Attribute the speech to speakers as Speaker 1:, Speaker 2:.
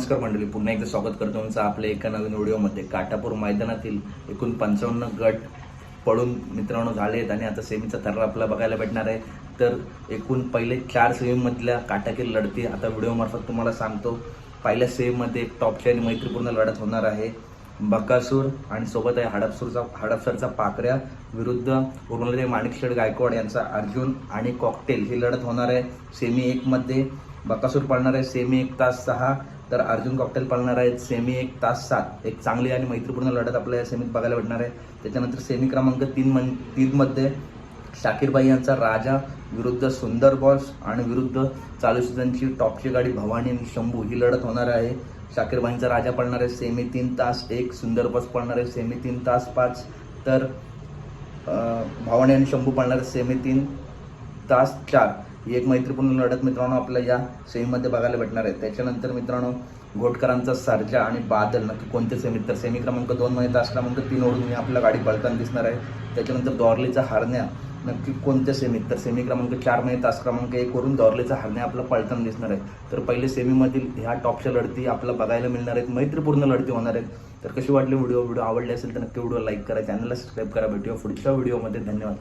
Speaker 1: नमस्कार मंडळी पुन्हा एकदा स्वागत करतो तुमचं आपल्या एका नवीन व्हिडिओमध्ये. काटापूर मैदानातील एकूण पंचावन्न गट पडून मित्रांनो झाले आहेत आणि आता सेमीचा थर्रा आपला बघायला भेटणार आहे. तर एकूण पहिले चार सेमीमधल्या काटाकील लढती आता व्हिडिओमार्फत तुम्हाला सांगतो. पहिल्या सेमीमध्ये टॉपची आणि मैत्रीपूर्ण लढत होणार आहे. बकासूर आणि सोबत आहे हडपसूरचा हडपसरचा पाकऱ्या विरुद्ध उर्मलदेव माणिकशेड गायकवाड यांचा अर्जुन आणि कॉकटेल. ही लढत होणार आहे सेमी एकमध्ये. बकासूर पडणार आहे सेमी एक तास सहा. तर अर्जुन कॉकटेल पळणार आहे सेमी एक तास सात एक चांगली आणि मैत्रीपूर्ण लढत आपल्या सेमीत बघायला भेटणार आहे. त्याच्यानंतर सेमी क्रमांक तीन मन तीनमध्ये शाकीरबाई यांचा राजा विरुद्ध सुंदर बॉस आणि विरुद्ध चालू सीझनची टॉपची गाडी भवानी आणि शंभू ही लढत होणार आहे. शाकीरबाईंचा राजा पडणार आहे. सेमी तीन तास एक सुंदर बॉस पडणार आहे. सेमी तीन तास पाच तर भवानी आणि शंभू पडणार आहे. सेमी तीन तास चार. ही एक मैत्रीपूर्ण लढत मित्रांनो आपल्या या सेमीमध्ये बघायला भेटणार आहे. त्याच्यानंतर मित्रांनो घोटकरांचा सर्जा आणि बादल नक्की कोणते सेमीत तर सेमी क्रमांक दोन मध्ये तास क्रमांक तीन ओढून मी आपल्या गाडी पळताना दिसणार आहे. त्याच्यानंतर दॉर्लीचा हरण्या नक्की कोणत्या सेमीत तर सेमी क्रमांक चारमध्ये तास क्रमांक एक वरून दॉर्लीचा हरण्या आपला पळताना दिसणार आहे. तर पहिले सेमीमधील ह्या टॉपच्या लढती आपल्याला बघायला मिळणार आहेत. मैत्रीपूर्ण लढती होणार आहेत. तर कशी वाटली व्हिडिओ? व्हिडिओ आवडली असेल तर नक्की व्हिडिओ लाईक करा चॅनलला सबस्क्राईब करा. भेटूया पुढच्या व्हिडिओमध्ये. धन्यवाद.